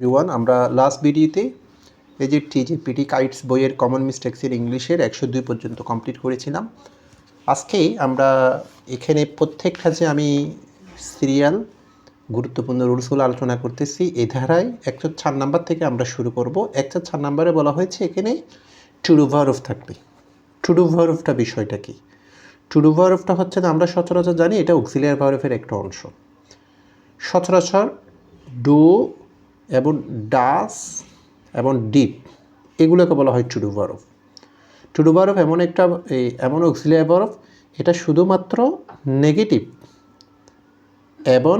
Everyone আমরা last ভিডিওতে এই যে পিটি কাইটস বইয়ের কমন মিস্টেক্সের ইংলিশের একশো দুই পর্যন্ত কমপ্লিট করেছিলাম। আজকে আমরা এখানে প্রত্যেকটা যে আমি সিরিয়াল গুরুত্বপূর্ণ রুলসগুলো আলোচনা করতেছি, এ ধারায় একশো চার নাম্বার থেকে আমরা শুরু করব। একশো চার নাম্বারে বলা হয়েছে এখানে টুডু ভারফ থাকবে। টুডু ভারফটা বিষয়টা কি? টুডু ভারফটা হচ্ছে যে আমরা সচরাচর জানি এটা অক্সিলিয়ার ভারফের একটা অংশ। সচরাচর ডু এবং ডাস এবং ডিপ, এগুলোকে বলা হয় টুডু বরফ। টুডু বরফ এমন একটা এমন অক্সিলিয়ার বরফ, এটা শুধুমাত্র নেগেটিভ এবং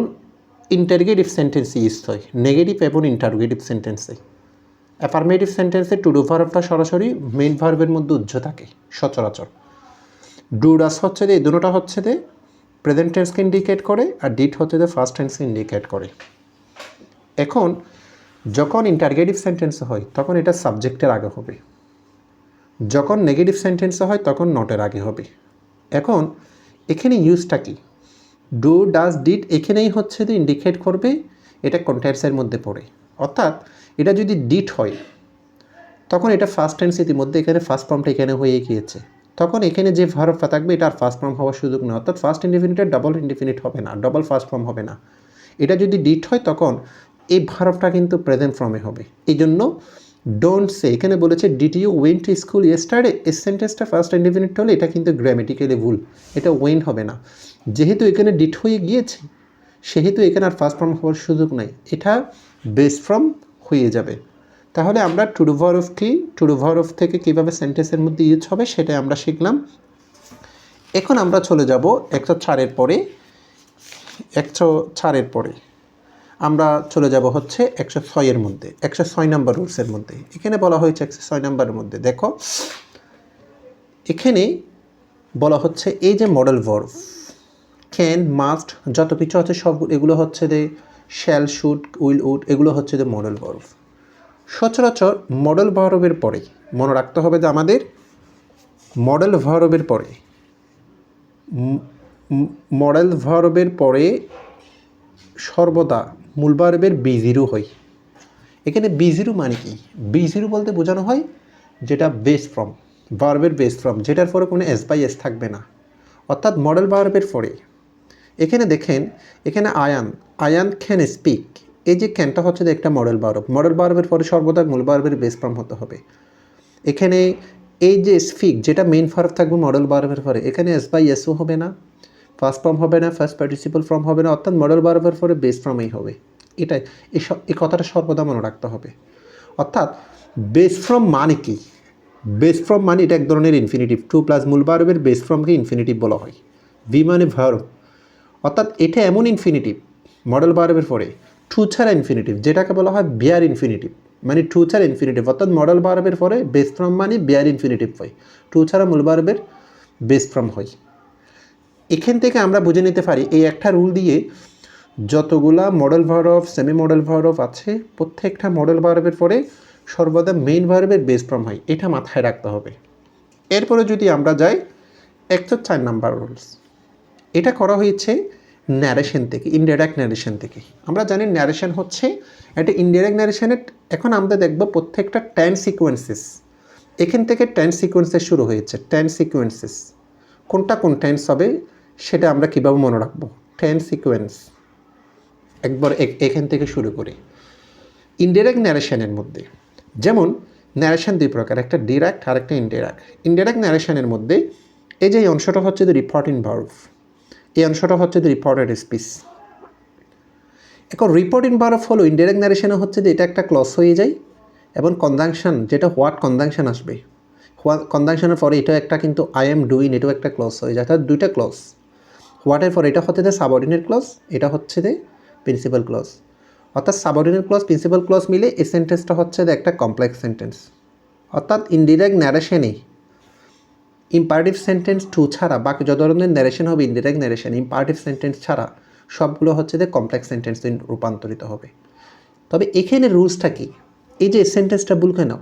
ইন্টারগেটিভ সেন্টেন্সে ইউজ হয়। নেগেটিভ এবং ইন্টারগেটিভ সেন্টেন্সে অ্যাফার্মেটিভ সেন্টেন্সে টুডু ভার্বটা সরাসরি মেইন ভার্বের মধ্যে উজ্জ থাকে, সচরাচর। ডু, ডাস হচ্ছে যে, এই দুটোটা হচ্ছে যে প্রেজেন্ট টেন্সকে ইন্ডিকেট করে, আর ডিট হচ্ছে যে ফার্স্ট টেন্সকে ইন্ডিকেট করে। এখন যখন ইন্টারগেটিভ সেন্টেন্স হয়, তখন এটা সাবজেক্টের আগে হবে। যখন নেগেটিভ সেন্টেন্স হয়, তখন নটের আগে হবে। এখন, এখানে ইউজটা কি? ডু ডাস ডিড এখানেই হচ্ছে যে ইন্ডিকেট করবে, এটা কন্টেন্টসের মধ্যে পড়ে। অর্থাৎ, এটা যদি ডিট হয়, তখন এটা ফার্স্ট টেন্স ইতিমধ্যে এখানে ফার্স্ট ফর্মটা এখানে হয়ে গিয়েছে। তখন এখানে যে ভার্বটা থাকবে, এটা আর ফার্স্ট ফর্ম হওয়ার সুযোগ নেই অর্থাৎ ফার্স্ট ইন্ডিফিনিটের ডবল ইন্ডিফিনিট হবে না ডবল ফার্স্ট ফর্ম হবে না। এটা যদি ডিট হয়, তখন এই ভার্বটা কিন্তু প্রেজেন্ট ফর্মে হবে। এই জন্য ডোন্ট সে এখানে বলেছে did you went to school yesterday এই সেন্টেন্সটা ফার্স্ট ইন্ডিফিনিট হলে এটা কিন্তু গ্রামেটিক্যালি ভুল, এটা ওয়েন হবে না। যেহেতু এখানে ডিট হয়ে গিয়েছে, সেহেতু এখানে আর ফার্স্ট ফর্ম হওয়ার সুযোগ নাই। এটা বেস্ট ফর্ম হয়ে যাবে। তাহলে আমরা টুডু ভারফ কি টুডু ভারফ থেকে কীভাবে সেন্টেন্সের মধ্যে ইউজ হবে সেটাই আমরা শিখলাম। এখন আমরা চলে যাব একশো চারের পরে, একশো চারের পরে। আমরা চলে যাব হচ্ছে একশো ছয়ের মধ্যে, একশো ছয় নম্বর রুলসের মধ্যে। এখানে বলা হয়েছে একশো ছয় নম্বরের মধ্যে। দেখো, এখানে বলা হচ্ছে এই যে মডেল ভার্ভ ক্যান মাস্ট যত কিছু আছে সব, এগুলো হচ্ছে যে শ্যাল শুট উইল উড এগুলো হচ্ছে যে মডেল ভার্ভ সচরাচর মডেল ভার্বের পরে, মনে রাখতে হবে যে আমাদের মডেল ভার্বের পরে মডেল ভার্বের পরে সর্বদা মূল ভার্বের বি জিরো হয়। এখানে বি জিরো মানে কি? বি জিরো বলতে বোঝানো হয় যেটা বেস ফর্ম বার্বের বেস ফর্ম যেটার পরে কোনো এস বাই এস থাকবে না। অর্থাৎ মডেল বার্বের পরে। এখানে দেখেন, এখানে আয়ান আয়ান ক্যান স্পিক এই যে ক্যানটা হচ্ছে যে একটা মডেল ভার্ব মডেল বার্বের পরে সর্বদা মূল ভার্বের বেস ফর্ম হতে হবে। এখানে এই যে স্পিক যেটা মেইন ভার্ব থাকবে মডেল বার্বের পরে, এখানে এস বাই এসও হবে না। ফার্স্ট ফর্ম হবে না ফার্স্ট পার্টিসিপাল ফর্ম হবে না, অর্থাৎ মডেল বারবার পরে বেস ফর্মেই হবে। এটাই এই কথাটা সর্বদা মনে রাখতে হবে। অর্থাৎ বেস ফর্ম মানে কি? বেস ফর্ম মানে এটা এক ধরনের ইনফিনিটিভ টু প্লাস মূল বারবের বেস ফর্মকে ইনফিনিটিভ বলা হয়। ভি মানে ভার্ব অর্থাৎ এটা এমন ইনফিনিটিভ মডেল বারবের পরে টু ছাড়া ইনফিনিটিভ যেটাকে বলা হয় বিয়ার ইনফিনিটিভ মানে টু ছাড়া ইনফিনিটিভ অর্থাৎ মডেল বারবের পরে বেস ফর্ম মানে বিয়ার ইনফিনিটিভ হয়। টু ছাড়া মূল বারবের বেস ফর্ম হয়। এখান থেকে আমরা বুঝে নিতে পারি এই একটা রুল দিয়ে যতগুলা modal verb semi modal verb আছে, প্রত্যেকটা মডেল ভার্ভের পরে সর্বদা মেইন ভার্ভের বেস ফর্ম হয়। এটা মাথায় রাখতে হবে। এরপরে যদি আমরা যাই একশো চার নাম্বার রুলস এটা করা হয়েছে ন্যারেশন থেকে ইনডাইরেক্ট ন্যারেশন থেকে। আমরা জানি ন্যারেশন হচ্ছে একটা ইনডাইরেক্ট ন্যারেশনের এখন আমরা দেখব প্রত্যেকটা টেন সিকোয়েন্সেস এখান থেকে টেন সিকোয়েন্সেস শুরু হয়েছে টেন সিকোয়েন্সেস কোনটা কোন টেন্স হবে? সেটা আমরা কীভাবে মনে রাখব? টেন সিকোয়েন্স একবার এখান থেকে শুরু করে। ইনডাইরেক্ট ন্যারেশনের মধ্যে। যেমন ন্যারেশন দুই প্রকার, একটা ডিরেক্ট আর একটা ইনডাইরেক্ট ইনডাইরেক্ট ন্যারেশনের মধ্যে এই যে অংশটা হচ্ছে দ্য রিপোর্টিং ভার্ভ এই অংশটা হচ্ছে দ্য রিপোর্টেড স্পিচ এখন রিপোর্ট রিপোর্টিং ভার্ভ হলো ইনডাইরেক্ট ন্যারেশনে হচ্ছে যে এটা একটা ক্লস হয়ে যায় এবং কনজাংশন যেটা হোয়াট কনজাংশন আসবে। কনজাংশনের পরে এটা একটা কিন্তু আই এম ডুইন এটাও একটা ক্লস হয়ে যায়। অর্থাৎ দুইটা ক্লস হোয়াটের পর এটা হচ্ছে যে সাবঅর্ডিনেট ক্লস এটা হচ্ছে যে প্রিন্সিপাল ক্লস অর্থাৎ সাবঅর্ডিনেট ক্লস প্রিন্সিপাল ক্লস মিলে এই সেন্টেন্সটা হচ্ছে একটা কমপ্লেক্স সেন্টেন্স অর্থাৎ ইনডিরেক্ট ন্যারেশনে ইম্পারেটিভ সেন্টেন্স টু ছাড়া, বাকি যত ধরনের ন্যারেশন হবে ইনডিরেক্ট ন্যারেশন ইম্পারেটিভ সেন্টেন্স ছাড়া, সবগুলো হচ্ছে যে কমপ্লেক্স সেন্টেন্স রূপান্তরিত হবে। তবে এখানে রুলসটা কি? এই যে সেন্টেন্সটা ভুল কেন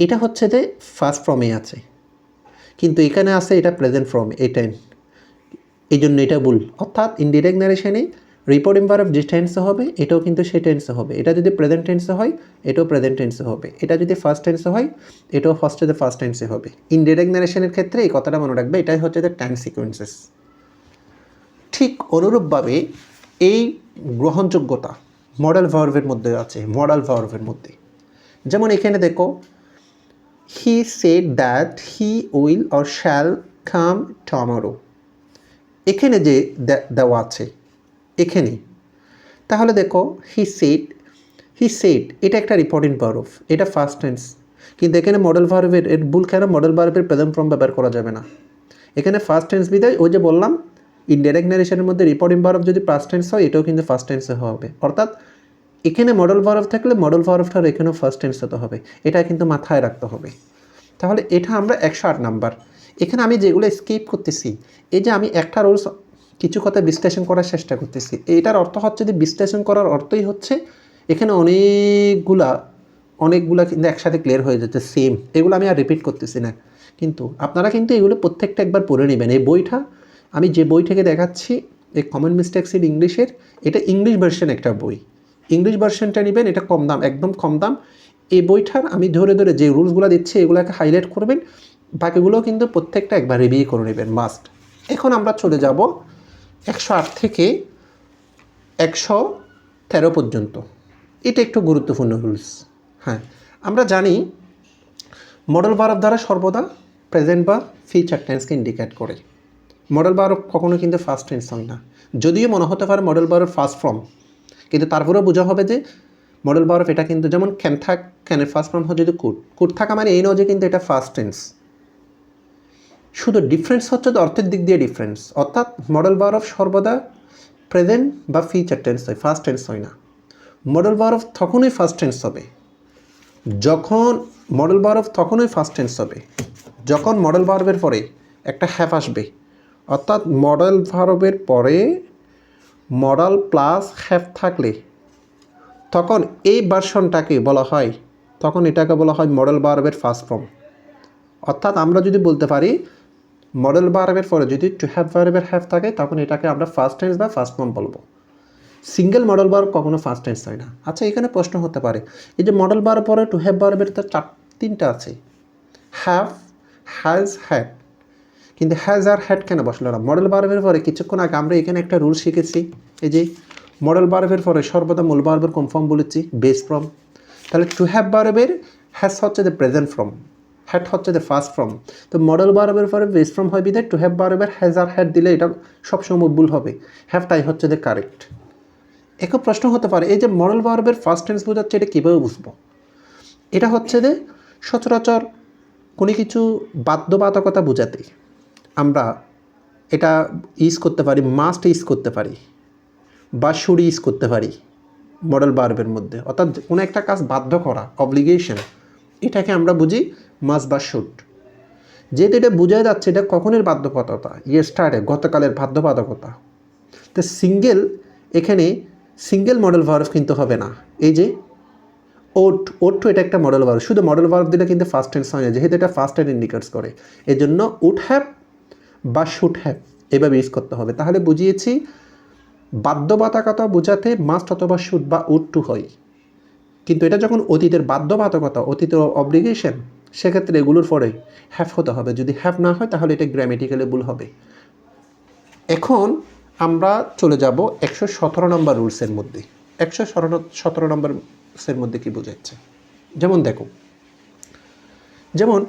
এটা হচ্ছে যে ফার্স্ট ফর্মে আছে। কিন্তু এখানে আছে এটা প্রেজেন্ট ফর্ম এটাই এই জন্য এটা ভুল। অর্থাৎ ইনডিরেক্ট ন্যারেশনে রিপোর্টিং ভার্ব যে টেন্সে হবে, এটাও কিন্তু সেই টেন্সে হবে। এটা যদি প্রেজেন্ট টেন্সে হয়, এটাও প্রেজেন্ট টেন্সে হবে। এটা যদি ফার্স্ট টেন্সে হয়, এটাও ফার্স্ট যদি ফার্স্ট টেন্সে হবে। ইনডিরেক্ট ন্যারেশনের ক্ষেত্রে এই কথাটা মনে রাখবে, এটাই হচ্ছে যে টাইম সিকোয়েন্সেস ঠিক অনুরূপভাবে এই গ্রহণযোগ্যতা মডেল ভার্ভের মধ্যে আছে মডেল ভার্ভের মধ্যে। যেমন এখানে দেখো he said that he will or shall come tomorrow এখানে যে দেওয়া আছে, এখানে। তাহলে দেখো হি সেট হি সেট এটা একটা রিপোর্টিং ভার্ভ এটা ফার্স্ট টেন্স কিন্তু এখানে মডেল ভার্ভের এর ভুল কেন? মডেল ভার্ভের প্রেজেন্ট ফর্ম ব্যবহার করা যাবে না। এখানে ফার্স্ট টেন্স বিদায়, ওই যে বললাম ইনডাইরেক্ট ন্যারেশনের মধ্যে রিপোর্টিং ভার্ভ যদি ফার্স্ট টেন্স হয়, এটাও কিন্তু ফার্স্ট টেন্সে হবে। অর্থাৎ, এখানে মডেল ভার্ভ থাকলে মডেল ভার্ভটার এখানেও ফার্স্ট টেন্স হতে হবে। এটা কিন্তু মাথায় রাখতে হবে। তাহলে এটা আমরা একশো আট নাম্বার। এখানে আমি যেগুলো স্কিপ করতেছি, এই যে আমি একটা রুলস কিছু কথা বিশ্লেষণ করার চেষ্টা করতেছি, এটার অর্থ হচ্ছে যে বিশ্লেষণ করার অর্থই হচ্ছে এখানে অনেকগুলা অনেকগুলা কিন্তু একসাথে ক্লিয়ার হয়ে যাচ্ছে সেম এগুলো আমি আর রিপিট করতেছি না। কিন্তু আপনারা কিন্তু এগুলো প্রত্যেকটা একবার পড়ে নেবেন। এই বইটা, আমি যে বই থেকে দেখাচ্ছি, এই কমন মিস্টেক্স ইন ইংলিশের এটা ইংলিশ ভার্সন একটা বই। ইংলিশ ভার্সনটা নেবেন, এটা কম দাম, একদম কম দাম। এই বইটার আমি ধরে ধরে যে রুলসগুলো দিচ্ছি, এগুলোকে হাইলাইট করবেন। বাকিগুলো কিন্তু প্রত্যেকটা একবার রিভিউ করে নেবেন মাস্ট এখন আমরা চলে যাব একশো আট থেকে একশো তেরো পর্যন্ত। এটা একটু গুরুত্বপূর্ণ রুলস হ্যাঁ আমরা জানি মডেল ভারত দ্বারা সর্বদা প্রেজেন্ট বা ফিউচার টেন্সকে ইন্ডিকেট করে। মডেল ভারত কখনো কিন্তু ফার্স্ট টেন্স হয় না। যদিও মনে হতে পারে মডেল ভারত ফার্স্ট ফর্ম কিন্তু তারপরেও বোঝা হবে যে মডেল ভারত এটা কিন্তু যেমন ক্যান থাক ক্যানের ফার্স্ট ফর্ম হয় যদি কুট কুট থাকা মানে এই নয় যে কিন্তু এটা ফার্স্ট টেন্স শুধু ডিফারেন্স হচ্ছে তো অর্থের দিক দিয়ে ডিফারেন্স অর্থাৎ মডেল ভারত সর্বদা প্রেজেন্ট বা ফিউচার টেন্স হয় ফার্স্ট টেন্স হয় না। মডেল বার অফ তখনই ফার্স্ট টেন্স হবে। যখন মডেল ভার্ব তখনই ফার্স্ট টেন্স হবে। যখন মডেল ভার্বের পরে একটা হ্যাভ আসবে। অর্থাৎ মডেল ভার্বের পরে মডেল প্লাস হ্যাভ থাকলে তখন এই ভার্সনটাকে বলা হয়, তখন এটাকে বলা হয় মডেল ভার্বের ফার্স্ট ফর্ম অর্থাৎ আমরা যদি বলতে পারি মডেল ভার্বের পরে যদি টু হ্যাভ ভার্বের হ্যাভ থাকে, তখন এটাকে আমরা ফার্স্ট টেন্স বা ফার্স্ট ফর্ম বলব। সিঙ্গেল মডেল বার কখনো ফার্স্ট টেন্স হয় না। আচ্ছা এখানে প্রশ্ন হতে পারে, এই যে মডেল বার পরে টু হ্যাভ বারবের তো চার, তিনটা আছে। হ্যাভ হ্যাজ হ্যাড কিন্তু হ্যাজ আর হ্যাড কেন বসল না? মডেল বারবের পরে কিছুক্ষণ আগে আমরা এখানে একটা রুল শিখেছি, এই যে মডেল বারবের পরে সর্বদা মূল বারবের কনফার্ম বলেছি বেস ফ্রম তাহলে টু হ্যাভ বারবের হ্যাজ হচ্ছে যে প্রেজেন্ট ফ্রম হ্যাড হচ্ছে যে ফার্স্ট ফর্ম তো মডেল বারবের পরে বেস ফ্রম হয় বিদে টু হ্যাভ বারবের হ্যাজ আর হ্যাড দিলে এটা সবসময় ভুল হবে। হ্যাভটাই হচ্ছে যে কারেক্ট একও প্রশ্ন হতে পারে, এই যে মডেল ভার্বের ফার্স্ট টেন্স বোঝাচ্ছে, এটা কীভাবে বুঝব? এটা হচ্ছে যে সচরাচর কোনো কিছু বাধ্যবাধকতা বোঝাতে আমরা এটা ইউজ করতে পারি মাস্ট ইউজ করতে পারি বা শুড ইউজ করতে পারি মডেল বার্বের মধ্যে। অর্থাৎ কোনো একটা কাজ বাধ্য করা অব্লিগেশন এটাকে আমরা বুঝি মাস বা শুড যেহেতু এটা বোঝা যাচ্ছে এটা কখনের বাধ্যবাধকতা? ইয়েস্টারে গতকালের বাধ্যবাধকতা। তো সিঙ্গেল এখানে সিঙ্গেল মডেল ভার্ভ কিন্তু হবে না। এই যে ওট ওট এটা একটা মডেল ভার্ভ শুধু মডেল ভার্ভ দিলে কিন্তু ফার্স্ট টেন্স হয় না, যেহেতু এটা ফার্স্ট টেন্স ইন্ডিকেটস করে। এই জন্য উড হ্যাভ বা শুড হ্যাভ এভাবে ইউজ করতে হবে। তাহলে বুঝিয়েছি, বাধ্যবাধকতা বোঝাতে মাস্ট অথবা শুড বা উড টু হয়। কিন্তু এটা যখন অতীতের বাধ্যবাধকতা, অতীতের অব্লিগেশন সেক্ষেত্রে এগুলোর পরে হ্যাভ হতে হবে। যদি হ্যাভ না হয়, তাহলে এটা গ্রামেটিক্যালি ভুল হবে। এখন আমরা চলে যাব একশো সতেরো নম্বর রুলসের মধ্যে। একশো সতেরো নম্বর রুলসের মধ্যে কী বোঝাচ্ছে? যেমন দেখো, যেমন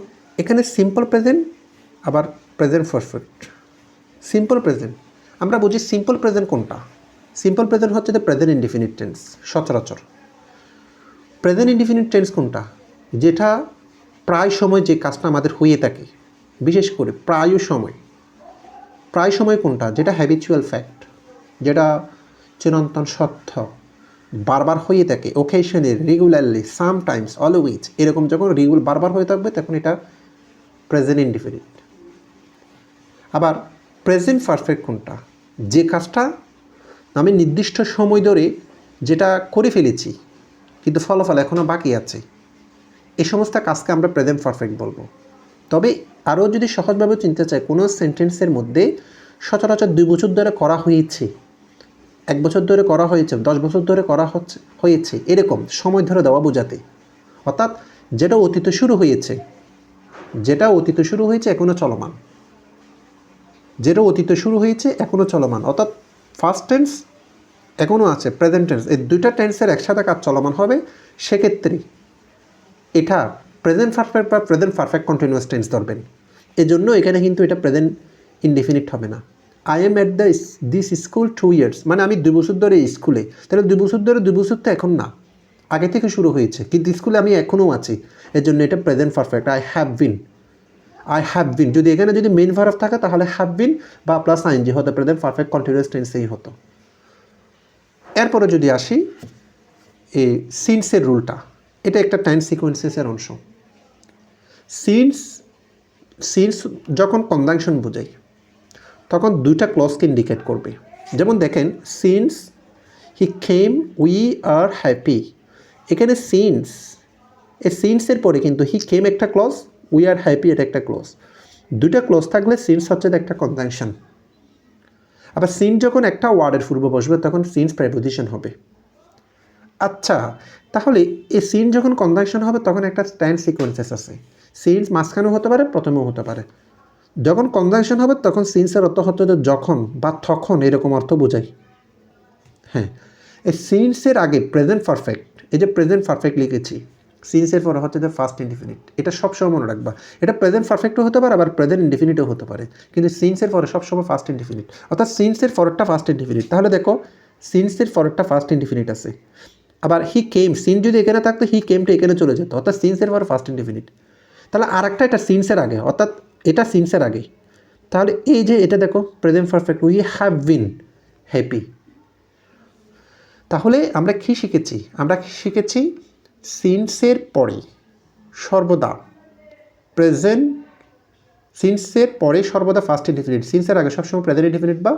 এখানে সিম্পল প্রেজেন্ট আবার প্রেজেন্ট পারফেক্ট সিম্পল প্রেজেন্ট আমরা বুঝি সিম্পল প্রেজেন্ট কোনটা? সিম্পল প্রেজেন্ট হচ্ছে যে প্রেজেন্ট ইনডিফিনিট টেন্স সচরাচর। প্রেজেন্ট ইনডিফিনিট টেন্স কোনটা? যেটা প্রায় সময় যে কাজটা আমাদের হয়ে থাকে, বিশেষ করে প্রায় সময় প্রায় সময় কোনটা? যেটা হ্যাবিচুয়াল ফ্যাক্ট যেটা চিরন্তন সত্য, বারবার হয়ে থাকে ওকেশনে রেগুলারলি সামটাইমস অলওয়েজ এরকম যখন রেগুল বারবার হয়ে থাকবে, তখন এটা প্রেজেন্ট ইনডিফিনিট আবার প্রেজেন্ট পারফেক্ট কোনটা? যে কাজটা আমি নির্দিষ্ট সময় ধরে যেটা করে ফেলেছি, কিন্তু ফলাফল এখনও বাকি আছে এই সমস্ত কাজকে আমরা প্রেজেন্ট পারফেক্ট বলব। তবে আরও যদি সহজভাবে চিনতে চাই, কোনো সেন্টেন্সের মধ্যে সচরাচর দুই বছর ধরে করা হয়েছে, এক বছর ধরে করা হয়েছে, দশ বছর ধরে করা হচ্ছে, হয়েছে, এরকম সময় ধরে দেওয়া বোঝাতে। অর্থাৎ যেটা অতীতে শুরু হয়েছে, যেটা অতীতে শুরু হয়েছে এখনও চলমান। যেটা অতীতে শুরু হয়েছে এখনও চলমান। অর্থাৎ ফার্স্ট টেন্স এখনও আছে প্রেজেন্ট টেন্স এই দুইটা টেন্সের একসাথে কাজ চলমান হবে, সেক্ষেত্রে এটা প্রেজেন্ট পারফেক্ট বা প্রেজেন্ট পারফেক্ট কন্টিনিউয়াস টেন্স ধরবেন। এজন্য এখানে কিন্তু এটা প্রেজেন্ট ইনডিফিনিট হবে না। I am at the this school two years মানে আমি দুই বছর ধরে স্কুলে তাহলে দুই বছর ধরে দুই বছর তো এখন না। আগে থেকে শুরু হয়েছে, কিন্তু স্কুলে আমি এখনও আছি। এর জন্য এটা present perfect I have been I have been যদি এখানে যদি মেন ভার্ভ থাকে, তাহলে হ্যাভ বিন বা প্লাস আইনজি হতো প্রেজেন্ট পারফেক্ট কন্টিনিউয়াস টেন্সেই হতো। এরপরে যদি আসি এই সিন্সের রুলটা এটা একটা টাইম সিকোয়েন্সেসের অংশ। সিন্স সিন্স যখন কনজাংশন বোঝাই, তখন দুইটা ক্লজকে ইন্ডিকেট করবে। যেমন দেখেন since he came we are happy এখানে সিন্স এই সিন্সের পরে কিন্তু হি খেম একটা ক্লজ উই আর হ্যাপি এটা একটা ক্লজ দুইটা ক্লজ থাকলে সিন্স হচ্ছে একটা কনজাংশন আবার সিন যখন একটা ওয়ার্ডের পূর্ব বসবে, তখন সিন্স প্রেপোজিশন হবে। আচ্ছা তাহলে এই সিন যখন কনজাংশন হবে, তখন একটা স্ট্যান্ড সিকোয়েন্সেস আছে। সিনস মাঝখানেও হতে পারে, প্রথমেও হতে পারে। যখন কনজাংশন হবে, তখন সিনসের অর্থ হতে যে যখন বা তখন এরকম অর্থ বোঝাই। হ্যাঁ এই সিনসের আগে প্রেজেন্ট পারফেক্ট এই যে প্রেজেন্ট পারফেক্ট লিখেছি সিনসের পরে হচ্ছে যে ফার্স্ট ইনডিফিনিট এটা সবসময় মনে রাখবা। এটা প্রেজেন্ট পারফেক্টও হতে পারে, আবার প্রেজেন্ট ইনডিফিনিটও হতে পারে। কিন্তু সিনসের পরে সবসময় ফার্স্ট ইনডিফিনিট অর্থাৎ সিনসের পরেরটা ফার্স্ট ইনডিফিনিট তাহলে দেখো সিনসের পরেরটা ফার্স্ট ইনডিফিনিট আছে। আবার হি কেম সিন যদি এখানে থাকতো হি কেমটা এখানে চলে যেত। অর্থাৎ সিনসের পর ফার্স্ট ইনডিফিনিট তাহলে আর একটা এটা সিনসের আগে, অর্থাৎ এটা সিনসের আগে তাহলে এই যে এটা দেখো present perfect we have been happy তাহলে আমরা কী শিখেছি? আমরা শিখেছি? সিনসের পরে সর্বদা প্রেজেন্ট সিনসের পরে সর্বদা ফার্স্ট ইনডিফিনিট সিনসের আগে সবসময় প্রেজেন্ট ইনডিফিনিট বা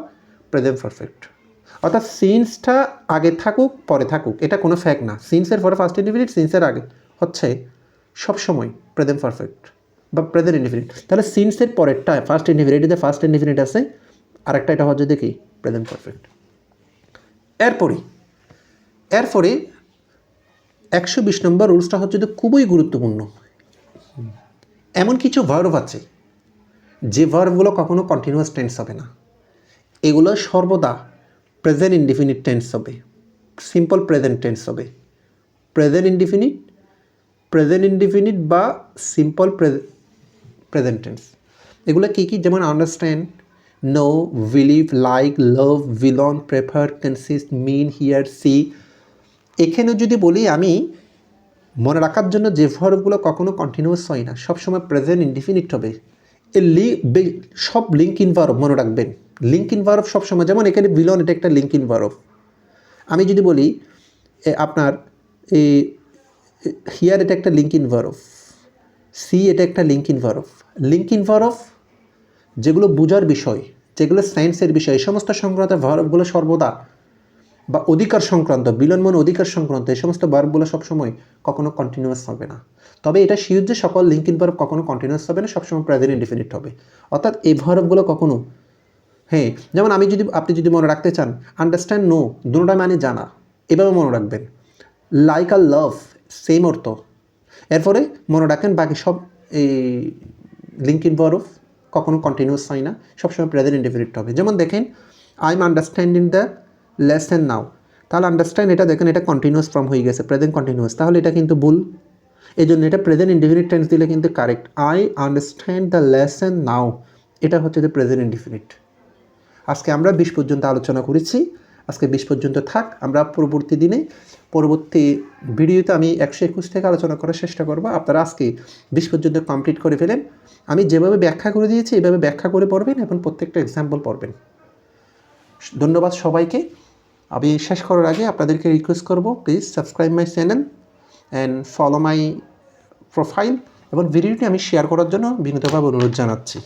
প্রেজেন্ট পারফেক্ট অর্থাৎ সিন্সটা আগে থাকুক, পরে থাকুক, এটা কোনো ফ্যাক্ট না। সিন্সের পরে ফার্স্ট ইনডিফিনিট সিন্সের আগে। হচ্ছে সবসময় প্রেজেন্ট পারফেক্ট বা প্রেজেন্ট ইনডিফিনিট তাহলে সিন্সের পরেরটা ফার্স্ট ইনডিফিনিট যে ফার্স্ট ইনডিফিনিট আছে, আরেকটা এটা হচ্ছে দেখি প্রেজেন্ট পারফেক্ট এরপরে এরপরে একশো বিশ নম্বর রুলসটা হচ্ছে খুবই গুরুত্বপূর্ণ। এমন কিছু ভার্ভ আছে, যে ভার্ভগুলো কখনো কন্টিনিউয়াস টেন্স হবে না। এগুলো সর্বদা প্রেজেন্ট ইনডিফিনিট টেন্স হবে। সিম্পল প্রেজেন্ট টেন্স হবে। প্রেজেন্ট ইনডিফিনিট প্রেজেন্ট ইনডিফিনিট বা সিম্পল প্রেজেন্ট টেন্স এগুলো কী কী? যেমন understand know believe like love belong prefer consist mean hear see এখানে যদি বলি আমি, মনে রাখার জন্য যে ভার্বগুলো কখনো কন্টিনিউয়াস হয় না, সবসময় প্রেজেন্ট ইনডিফিনিট হবে। এ লি সব লিঙ্ক ইনভার্ব মনে রাখবেন। লিঙ্ক ইন ভার্ব সবসময়, যেমন এখানে বিলন এটা একটা লিঙ্ক ইন ভার্ব আমি যদি বলি আপনার এই হিয়ার এটা একটা লিঙ্ক ইন ভার্ব সি এটা একটা linking verb linking verb যেগুলো বোঝার বিষয়, যেগুলো সায়েন্সের বিষয়, এই সমস্ত সংক্রান্ত ভার্বগুলো সর্বদা, বা অধিকার সংক্রান্ত, বিলম্বন অধিকার সংক্রান্ত, এই সমস্ত ভার্বগুলো সবসময় কখনো কন্টিনিউয়াস হবে না। তবে এটা শিওর যে সকল লিঙ্ক ইন ভার্ব কখনো কন্টিনিউয়াস হবে না, সবসময় প্রেজেন্ট ইনডিফিনিট হবে। অর্থাৎ এই ভার্বগুলো কখনো হ্যাঁ যেমন আমি যদি আপনি যদি মনে রাখতে চান আন্ডারস্ট্যান্ড নো দুটোটা মানে জানা। এভাবে মনে রাখবেন। লাইক আর লাভ সেম অর্থ। এরপরে মনে রাখেন বাকি সব, এই লিঙ্ক ইন ভার্ব কখনো কন্টিনিউস হয় না। সবসময় প্রেজেন্ট ইনডিফিনিট হবে। যেমন দেখেন I am understanding the lesson now তাহলে আন্ডারস্ট্যান্ড এটা দেখেন, এটা কন্টিনিউয়াস ফর্ম হয়ে গেছে প্রেজেন্ট কন্টিনিউয়াস তাহলে এটা কিন্তু ভুল। এই জন্য এটা প্রেজেন্ট ইনডিফিনিট টেন্স দিলে কিন্তু correct I understand the lesson now এটা হচ্ছে যে প্রেজেন্ট ইনডিফিনিট আজকে আমরা বিশ পর্যন্ত আলোচনা করেছি। আজকে বিশ পর্যন্ত থাক, আমরা পরবর্তী দিনে, পরবর্তী ভিডিওতে আমি একশো একুশ থেকে আলোচনা করার চেষ্টা করব। আপনারা আজকে বিশ পর্যন্ত কমপ্লিট করে ফেলেন। আমি যেভাবে ব্যাখ্যা করে দিয়েছি, এভাবে ব্যাখ্যা করে পড়বেন এবং প্রত্যেকটা এক্সাম্পল পড়বেন। ধন্যবাদ সবাইকে। আমি শেষ করার আগে আপনাদেরকে রিকোয়েস্ট করব please subscribe my channel and follow my profile এবং ভিডিওটি আমি শেয়ার করার জন্য বিনীতভাবে অনুরোধ জানাচ্ছি।